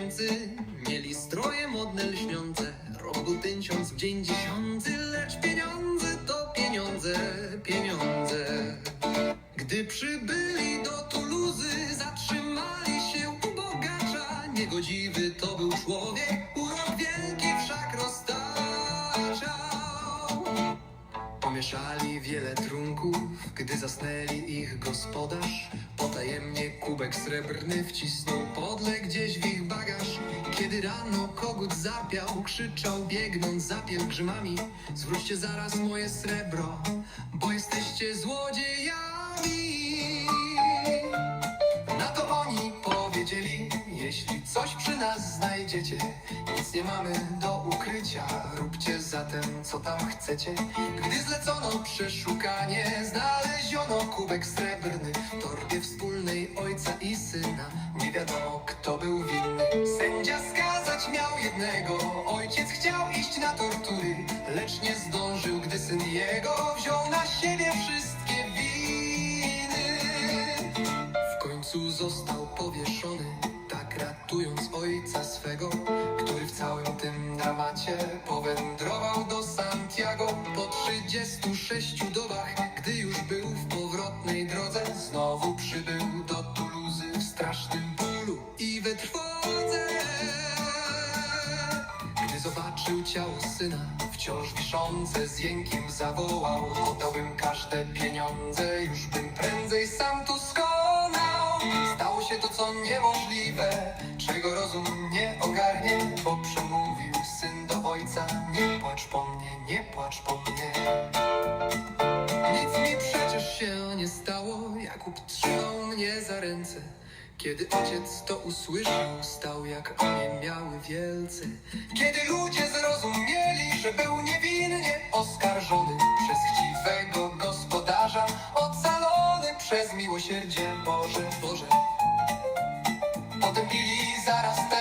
Niemcy mieli stroje modne lśniące. Rok był tysiąc, dzień dziesiąty, lecz pieniądze to pieniądze, pieniądze. Gdy przybyli do Tuluzy, zatrzymali się u bogacza. Niegodziwy to był człowiek, urok wielki wszak roztaczał. Pomieszali wiele trunków, gdy zasnęli ich gospodarz. Potajemnie kubek srebrny wcisnął podle gdzieś w ich bagaż. Kiedy rano kogut zapiał, krzyczał biegnąc za pielgrzymami. Zwróćcie zaraz moje srebro, bo jesteście złodziejami. Na to oni powiedzieli, jeśli coś przy nas znajdziecie, nic nie mamy do ukrycia, róbcie zatem co tam chcecie. Gdy zlecono przeszukanie, kubek srebrny w torbie wspólnej ojca i syna. Nie wiadomo kto był winny. Sędzia skazać miał jednego, ojciec chciał iść na tortury, lecz nie zdążył, gdy syn jego wziął na siebie wszystkie winy. W końcu został powieszony, tak ratując ojca swego, który w całym tym dramacie powędrował do Santiago. Po 36 i we trwodze. Gdy zobaczył ciało syna, wciąż wiszące z jękiem zawołał Oddałbym każde pieniądze, już bym prędzej sam tu skonał Stało się to, co niemożliwe, czego rozum nie ogarnie Bo przemówił syn do ojca, nie płacz po mnie, nie płacz po mnie nic mi przecież się nie stało, Jakub trzymał mnie za ręce. Kiedy ojciec to usłyszał, stał jak oniemiały wielce. Kiedy ludzie zrozumieli, że był niewinnie oskarżony przez chciwego gospodarza, ocalony przez miłosierdzie Boże, Boże. Potępili zaraz tego,